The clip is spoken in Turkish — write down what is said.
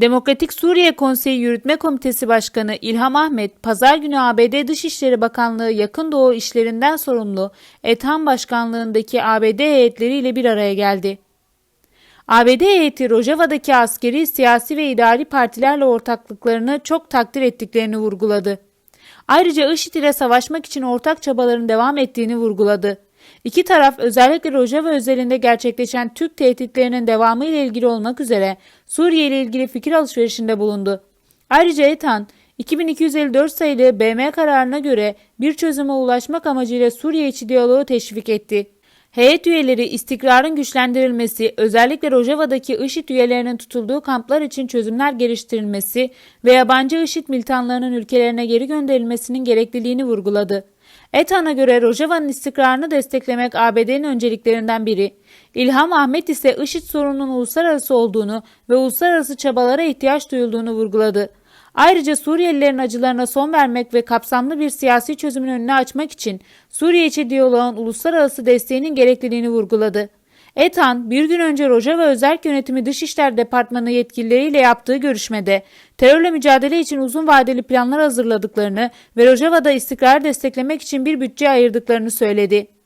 Demokratik Suriye Konseyi Yürütme Komitesi Başkanı İlham Ahmet, pazar günü ABD Dışişleri Bakanlığı Yakın Doğu işlerinden sorumlu Ethan Başkanlığındaki ABD heyetleriyle bir araya geldi. ABD heyeti Rojava'daki askeri, siyasi ve idari partilerle ortaklıklarını çok takdir ettiklerini vurguladı. Ayrıca IŞİD ile savaşmak için ortak çabaların devam ettiğini vurguladı. İki taraf özellikle Rojava özelinde gerçekleşen Türk tehditlerinin devamı ile ilgili olmak üzere Suriye ile ilgili fikir alışverişinde bulundu. Ayrıca ETAN, 2254 sayılı BM kararına göre bir çözüme ulaşmak amacıyla Suriye içi diyaloğu teşvik etti. Heyet üyeleri istikrarın güçlendirilmesi, özellikle Rojava'daki IŞİD üyelerinin tutulduğu kamplar için çözümler geliştirilmesi ve yabancı IŞİD militanlarının ülkelerine geri gönderilmesinin gerekliliğini vurguladı. ETAN'a göre Rojava'nın istikrarını desteklemek ABD'nin önceliklerinden biri. İlham Ahmet ise IŞİD sorununun uluslararası olduğunu ve uluslararası çabalara ihtiyaç duyulduğunu vurguladı. Ayrıca Suriyelilerin acılarına son vermek ve kapsamlı bir siyasi çözümün önünü açmak için Suriye içi diyaloğun uluslararası desteğinin gerekliliğini vurguladı. ETAN bir gün önce Rojava Özerk Yönetimi Dışişler Departmanı yetkilileriyle yaptığı görüşmede terörle mücadele için uzun vadeli planlar hazırladıklarını ve Rojava'da istikrar desteklemek için bir bütçe ayırdıklarını söyledi.